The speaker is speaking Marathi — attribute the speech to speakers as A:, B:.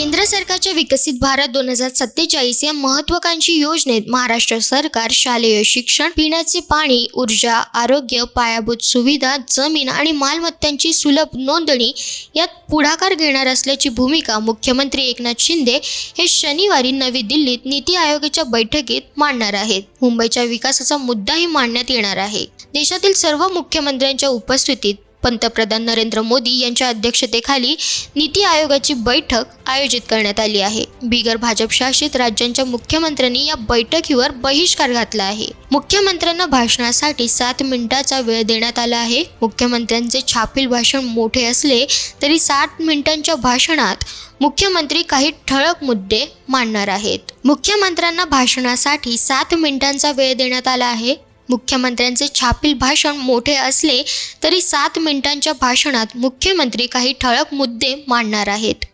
A: केंद्र सरकारच्या विकसित भारत दोन हजार सत्तेचाळीस या महत्वाकांक्षी योजनेत महाराष्ट्र सरकार शालेय शिक्षण पिण्याचे पाणी ऊर्जा आरोग्य पायाभूत सुविधा जमीन आणि मालमत्तांची सुलभ नोंदणी यात पुढाकार घेणार असल्याची भूमिका मुख्यमंत्री एकनाथ शिंदे हे शनिवारी नवी दिल्लीत नीती आयोगाच्या बैठकीत मांडणार आहेत. मुंबईच्या विकासाचा मुद्दाही मांडण्यात येणार आहे. देशातील सर्व मुख्यमंत्र्यांच्या उपस्थितीत पंतप्रधान नरेंद्र मोदी यांच्या अध्यक्षतेखाली नीती आयोगाची बैठक आयोजित करण्यात आली आहे. बिगर भाजप शासित राज्यांच्या मुख्यमंत्र्यांनी या बैठकीवर बहिष्कार घातला आहे. मुख्यमंत्र्यांना भाषणासाठी सात मिनिटाचा वेळ देण्यात आला आहे. मुख्यमंत्र्यांचे छापील भाषण मोठे असले तरी सात मिनिटांच्या भाषणात मुख्यमंत्री काही ठळक मुद्दे मांडणार आहेत. मुख्यमंत्र्यांना भाषणासाठी सात मिनिटांचा वेळ देण्यात आला आहे. मुख्यमंत्र्यांचे छापील भाषण मोठे असले तरी सात मिनिटांच्या भाषणात मुख्यमंत्री काही ठळक मुद्दे मांडणार आहेत.